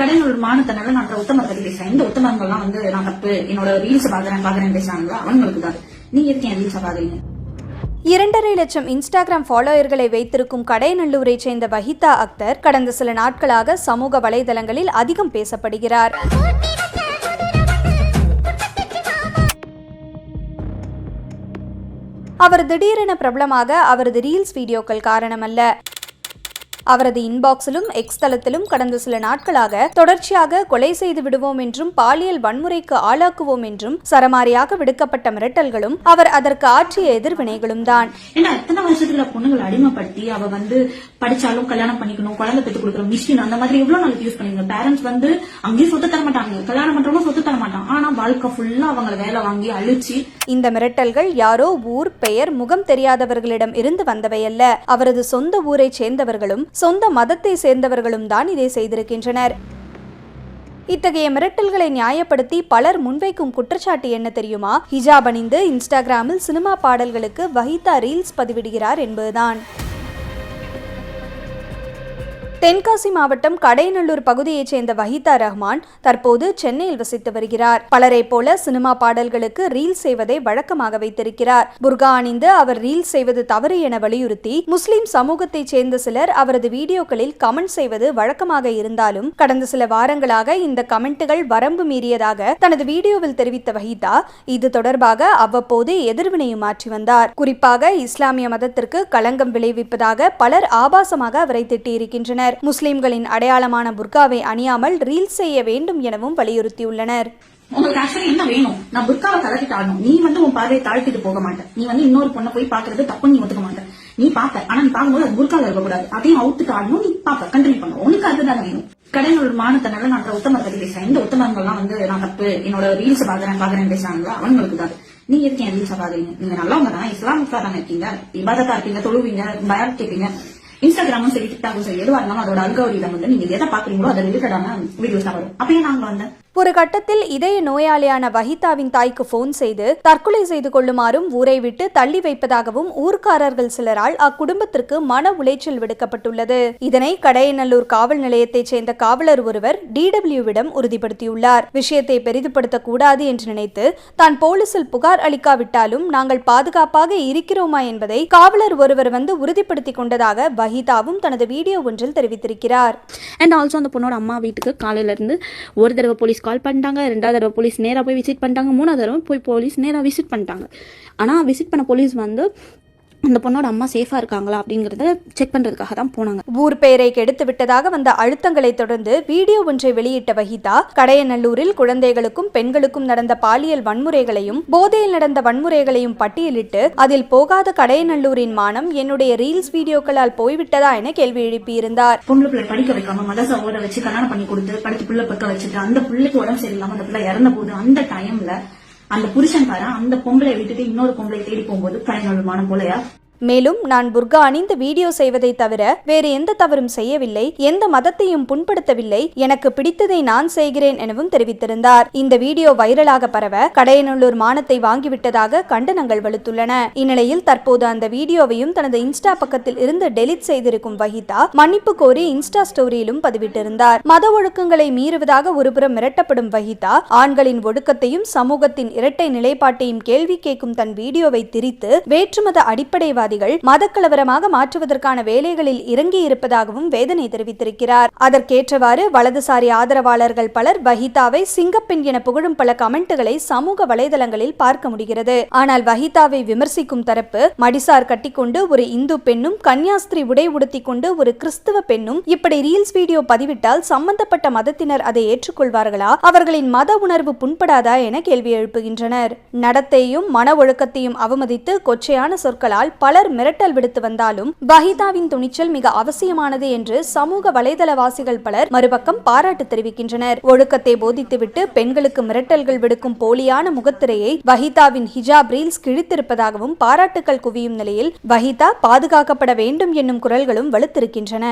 கடையில் மானத்தனால நான் உத்தமர் பத்தி பேசுறேன் இந்த உத்தமங்கள்லாம் வந்து நான் தப்பு என்னோட ரீல்ஸ் பாக்குறேன் பாக்குறேன் பேசுறாங்களா? அவங்களுக்கு தான். நீங்க எதுக்கு என் ரீல்ஸ் பாக்குறீங்க இரண்டரை லட்சம் இன்ஸ்டாகிராம் ஃபாலோயர்களை வைத்திருக்கும் கடைநல்லூரை சேர்ந்த வஹிதா அக்தர் கடந்த சில நாட்களாக சமூக வலைதளங்களில் அதிகம் பேசப்படுகிறார். அவர் திடீரென பிரபலமாக அவரது ரீல்ஸ் வீடியோக்கள் காரணமல்ல. அவரது இன்பாக்ஸிலும் எக்ஸ் தளத்திலும் கடந்த சில நாட்களாக தொடர்ச்சியாக கொலை செய்து விடுவோம் என்றும் பாலியல் வன்முறைக்கு ஆளாக்குவோம் என்றும் சரமாரியாக விடுக்கப்பட்ட மிரட்டல்களும் அவர் அதற்கு ஆற்றிய எதிர்வினைகளும் தான். எத்தனை வருஷத்துல பொண்ணுங்களை அடிமைப்படுத்தி அவ வந்து படிச்சாலும் கல்யாணம் பண்ணிக்கணும் குழந்தை பெற்று கொடுக்குற மிஷின் அந்த மாதிரி எவ்வளவு நாளைக்கு யூஸ் பண்ணுவீங்க பேரண்ட்ஸ் வந்து அங்கேயும் சொத்து தர மாட்டாங்க. கல்யாணம் பண்றவங்க சொத்து தர மாட்டாங்க ஆனா வாழ்க்கை ஃபுல்லா அவங்கள வேலை வாங்கி அழிச்சு இந்த மிரட்டல்கள் யாரோ ஊர் பெயர் முகம் தெரியாதவர்களிடம் இருந்து வந்தவையல்ல அவரது சொந்த ஊரைச் சேர்ந்தவர்களும் சொந்த மதத்தை சேர்ந்தவர்களும் தான் இதை செய்திருக்கின்றனர். இத்தகைய மிரட்டல்களை நியாயப்படுத்தி பலர் முன்வைக்கும் குற்றச்சாட்டு என்ன தெரியுமா? ஹிஜாப் அணிந்து இன்ஸ்டாகிராமில் சினிமா பாடல்களுக்கு வஹிதா ரீல்ஸ் பதிவிடுகிறார் என்பதுதான். தென்காசி மாவட்டம் கடையநல்லூர் பகுதியைச் சேர்ந்த வஹிதா ரஹ்மான் தற்போது சென்னையில் வசித்து வருகிறார். பலரைப் போல சினிமா பாடல்களுக்கு ரீல் செய்வதை வழக்கமாக வைத்திருக்கிறார். புர்கா அணிந்து அவர் ரீல் செய்வது தவறு என வலியுறுத்தி முஸ்லிம் சமூகத்தைச் சேர்ந்த சிலர் அவரது வீடியோக்களில் கமெண்ட் செய்வது வழக்கமாக இருந்தாலும் கடந்த சில வாரங்களாக இந்த கமெண்ட்டுகள் வரம்பு மீறியதாக தனது வீடியோவில் தெரிவித்த வஹிதா இது தொடர்பாக அவ்வப்போது எதிர்வினையும் மாற்றி வந்தார். குறிப்பாக இஸ்லாமிய மதத்திற்கு களங்கம் விளைவிப்பதாக பலர் ஆபாசமாக அவரை திட்டியிருக்கின்றனர். முஸ்லிம்களின் அடையாளமான புர்காவை அணியாமல் ரீல் செய்ய வேண்டும் எனவும் வலியுறுத்தியுள்ளனர். உங்களுக்கு ஆக்சுவலி என்ன வேணும்? நான் புர்காவை கலட்டிட்டு ஆடணும். நீ வந்து உன் பார்வையை தாழ்த்திட்டு போக மாட்டேன் நீ வந்து இன்னொரு பொண்ணை போய் பாக்குறது தப்பு நீ ஒத்துக்க மாட்டேன் நீ பாப்ப ஆனா நீ பாக்கும்போது அது புர்கால இருக்கக்கூடாது. அதையும் அவுத்துட்டு ஆடணும். நீ பாப்ப கண்டினியூ பண்ணணும் உனக்கு அதுதான் வேணும். கடையில் ஒரு மானத்தனால நான் உத்தமர் பத்தி பேசுறேன். இந்த உத்தமங்கள்லாம் வந்து நான் தப்பு? என்னோட ரீல்ஸ் பாக்குறேன் பாக்குறேன் பேசுறாங்களா? அவங்களுக்கு தான். நீங்க எதுக்கு என் ரீல்ஸ் பாக்குறீங்க நீங்க நல்லவங்க தான். இஸ்லாமிக்கா தானே இருக்கீங்க. இபாதத்தா இருப்பீங்க தொழுவீங்க பயம் கேட்பீங்க. இன்ஸ்டாகிராமும் சரி டிக்டாக்கும் சரி எதுவா இருந்தாலும் அதோட அல்கோரிதம் வந்து நீங்க எதை பாக்குறீங்களோ அதை ரிலேட்டடான வீடியோஸ் தான் வரும். அப்பயே நாங்க வந்தேன் ஒரு கட்டத்தில் இதய நோயாளியான வஹிதாவின் தாய்க்கு போன் செய்து தற்கொலை செய்து கொள்ளுமாறும் ஊரை விட்டு தள்ளி வைப்பதாகவும் ஊர்க்காரர்கள் சிலரால் அக்குடும்பத்திற்கு மன உளைச்சல் விடுக்கப்பட்டுள்ளது. இதனை கடையநல்லூர் காவல் நிலையத்தைச் சேர்ந்த காவலர் ஒருவர் டிடபிள்யூவிடம் உறுதிப்படுத்தியுள்ளார். விஷயத்தை பெரிதுபடுத்தக்கூடாது என்று நினைத்து தான் போலீசில் புகார் அளிக்காவிட்டாலும் நாங்கள் பாதுகாப்பாக இருக்கிறோமா என்பதை காவலர் ஒருவர் வந்து உறுதிப்படுத்திக் கொண்டதாக வஹிதாவும் தனது வீடியோ ஒன்றில் தெரிவித்திருக்கிறார். அண்ட் ஆல்சோ அந்த பொண்ணோட அம்மா வீட்டுக்கு காலையில இருந்து ஒரு தடவை போலீஸ் கால் பண்ணிட்டாங்க ரெண்டாவது தடவை போலீஸ் நேராக போய் விசிட் பண்ணிட்டாங்க மூணாவது தடவை போய் போலீஸ் நேராக விசிட் பண்ணிட்டாங்க. ஆனால் விசிட் பண்ண போலீஸ் வந்து அந்த பொண்ணோட அம்மா சேஃபாக இருக்காங்களா அப்படிங்கிறத செக் பண்ணுறதுக்காக தான் போனாங்க. ஊர் பெயரை கெடுத்து விட்டதாக வந்த அழுத்தங்களை தொடர்ந்து வீடியோ ஒன்றை வெளியிட்ட வஹிதா கடையநல்லூரில் குழந்தைகளுக்கும் பெண்களுக்கும் நடந்த பாலியல் வன்முறைகளையும் போதையில் நடந்த வன்முறைகளையும் பட்டியலிட்டு அதில் போகாத கடையநல்லூரின் மானம் என்னுடைய ரீல்ஸ் வீடியோக்களால் போய்விட்டதா என கேள்வி எழுப்பியிருந்தார். பொம்பளை பிள்ளை படிக்க வைக்காம மதரசா ஓட வச்சு கல்யாணம் பண்ணி கொடுத்து படிச்சு பிள்ளை பக்க வச்சுட்டு அந்த பிள்ளைக்கு உடம்பு சரியில்லாம அந்த பிள்ளை இறந்த போது அந்த டைம்ல அந்த புருஷன்காரன் அந்த பொம்பளை விட்டுட்டு இன்னொரு பொம்பளை தேடி போகும்போது கலைஞர் போலயா? மேலும் நான் புர்கா அணிந்து வீடியோ செய்வதை தவிர வேறு எந்த தவறும் செய்யவில்லை எந்த மதத்தையும் புண்படுத்தவில்லை எனக்கு பிடித்ததை நான் செய்கிறேன் எனவும் தெரிவித்திருந்தார். இந்த வீடியோ வைரலாக பரவ கடையநல்லூர் மானத்தை வாங்கிவிட்டதாக கண்டனங்கள் வலுத்துள்ளன. இந்நிலையில் தற்போது அந்த வீடியோவையும் தனது இன்ஸ்டா பக்கத்தில் இருந்து டெலிட் செய்திருக்கும் வஹிதா மன்னிப்பு கோரி இன்ஸ்டா ஸ்டோரியிலும் பதிவிட்டிருந்தார். மத ஒழுக்கங்களை மீறுவதாக ஒருபுறம் மிரட்டப்படும் வஹிதா ஆண்களின் ஒடுக்கத்தையும் சமூகத்தின் இரட்டை நிலைப்பாட்டையும் கேள்வி கேட்கும் தன் வீடியோவை திரித்து வேற்றுமத தீவிரவாதிகள் மதக்கலவரமாக மாற்றுவதற்கான வேலைகளில் இறங்கி இருப்பதாகவும் வேதனை தெரிவித்திருக்கிறார். அதற்கேற்றவாறு வலதுசாரி ஆதரவாளர்கள் பலர் வஹிதாவை சிங்கப்பெண் என புகழும் பல கமெண்ட்டுகளை சமூக வலைதளங்களில் பார்க்க முடிகிறது. ஆனால் வஹிதாவை விமர்சிக்கும் தரப்பு மடிசார் கட்டிக்கொண்டு ஒரு இந்து பெண்ணும் கன்னியாஸ்திரி உடை உடுத்திக் கொண்டு ஒரு கிறிஸ்துவ பெண்ணும் இப்படி ரீல்ஸ் வீடியோ பதிவிட்டால் சம்பந்தப்பட்ட மதத்தினர் அதை ஏற்றுக்கொள்வார்களா? அவர்களின் மத உணர்வு புண்படாதா என கேள்வி எழுப்புகின்றனர். நடத்தையும் மன ஒழுக்கத்தையும் அவமதித்து கொச்சையான சொற்களால் பல பலர் மிரட்டல் விடுத்து வந்தாலும் வஹிதாவின் துணிச்சல் மிக அவசியமானது என்று சமூக வலைதளவாசிகள் பலர் மறுபக்கம் பாராட்டு தெரிவிக்கின்றனர். ஒழுக்கத்தை போதித்துவிட்டு பெண்களுக்கு மிரட்டல்கள் விடுக்கும் போலியான முகத்திரையை வஹிதாவின் ஹிஜாப் ரீல்ஸ் கிழித்திருப்பதாகவும் பாராட்டுக்கள் குவியும் நிலையில் வஹிதா பாதுகாக்கப்பட வேண்டும் என்னும் குரல்களும் வலுத்திருக்கின்றன.